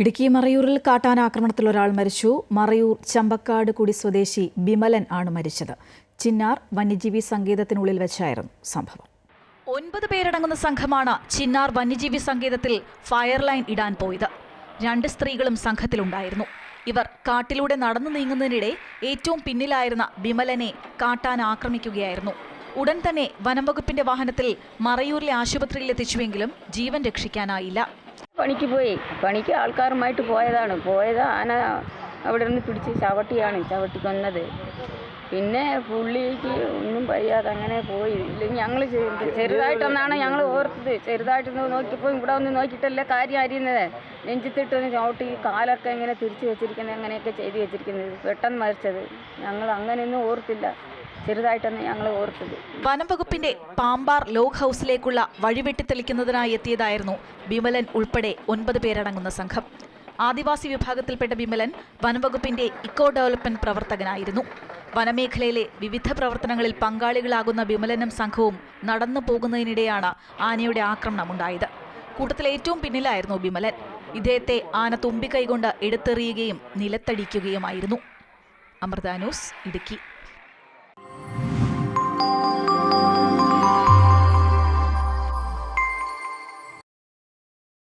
ഇടുക്കി മറയൂരിൽ കാട്ടാനാക്രമണത്തിൽ ഒരാൾ മരിച്ചു. മറയൂർ ചമ്പക്കാട് കുടി സ്വദേശി ബിമലൻ ആണ് മരിച്ചത്. ചിന്നാർ വന്യജീവി സങ്കേതത്തിനുള്ളിൽ വെച്ചായിരുന്നു സംഭവം. ഒൻപത് പേരടങ്ങുന്ന സംഘമാണ് ചിന്നാർ വന്യജീവി സങ്കേതത്തിൽ ഫയർ ലൈൻ ഇടാൻ പോയത്. രണ്ട് സ്ത്രീകളും സംഘത്തിലുണ്ടായിരുന്നു. ഇവർ കാട്ടിലൂടെ നടന്നു നീങ്ങുന്നതിനിടെ ഏറ്റവും പിന്നിലായിരുന്ന ബിമലനെ കാട്ടാൻ ആക്രമിക്കുകയായിരുന്നു. ഉടൻ തന്നെ വനംവകുപ്പിന്റെ വാഹനത്തിൽ മറയൂരിലെ ആശുപത്രിയിൽ എത്തിച്ചുവെങ്കിലും ജീവൻ രക്ഷിക്കാനായില്ല. പണിക്ക് പോയി. പണിക്ക് ആൾക്കാരുമായിട്ട് പോയതാണ്. പോയത് ആന അവിടെ നിന്ന് പിടിച്ച് ചവിട്ടിയാണ്. ചവിട്ടി കൊന്നത്. പിന്നെ പുള്ളിക്ക് ഒന്നും വയ്യാതെ അങ്ങനെ പോയി. ഇല്ലെങ്കിൽ ഞങ്ങൾ ചെറുതായിട്ടൊന്നാണ് ഞങ്ങൾ ഓർത്തത്. ചെറുതായിട്ടൊന്ന് നോക്കിയപ്പോൾ ഇവിടെ ഒന്ന് നോക്കിയിട്ടല്ലേ കാര്യം അറിയുന്നത്. നെഞ്ചത്തിട്ട് ഒന്ന് ചവിട്ടി കാലൊക്കെ ഇങ്ങനെ തിരിച്ചു വെച്ചിരിക്കുന്നത് അങ്ങനെയൊക്കെ ചെയ്തു വെച്ചിരിക്കുന്നത്. പെട്ടെന്ന് മരിച്ചത്. ഞങ്ങൾ അങ്ങനെയൊന്നും ഓർത്തില്ല. ചെറുതായിട്ടൊന്ന് ഞങ്ങൾ ഓർത്തത്. വനംവകുപ്പിന്റെ പാമ്പാർ ലോഗ് ഹൗസിലേക്കുള്ള വഴിവെട്ടി തെളിക്കുന്നതിനായി എത്തിയതായിരുന്നു ബിമലൻ ഉൾപ്പെടെ ഒൻപത് പേരടങ്ങുന്ന സംഘം. ആദിവാസി വിഭാഗത്തിൽപ്പെട്ട ബിമലൻ വനംവകുപ്പിന്റെ ഇക്കോ ഡെവലപ്മെന്റ് പ്രവർത്തകനായിരുന്നു. വനമേഖലയിലെ വിവിധ പ്രവർത്തനങ്ങളിൽ പങ്കാളികളാകുന്ന ബിമലനും സംഘവും നടന്നു പോകുന്നതിനിടെയാണ് ആനയുടെ ആക്രമണം ഉണ്ടായത്. കൂട്ടത്തിൽ ഏറ്റവും പിന്നിലായിരുന്നു ബിമലൻ. ഇദ്ദേഹത്തെ ആന തുമ്പിക്കൈകൊണ്ട് എടുത്തെറിയുകയും നിലത്തടിക്കുകയുമായിരുന്നു. അമൃത ന്യൂസ് ഇടുക്കി.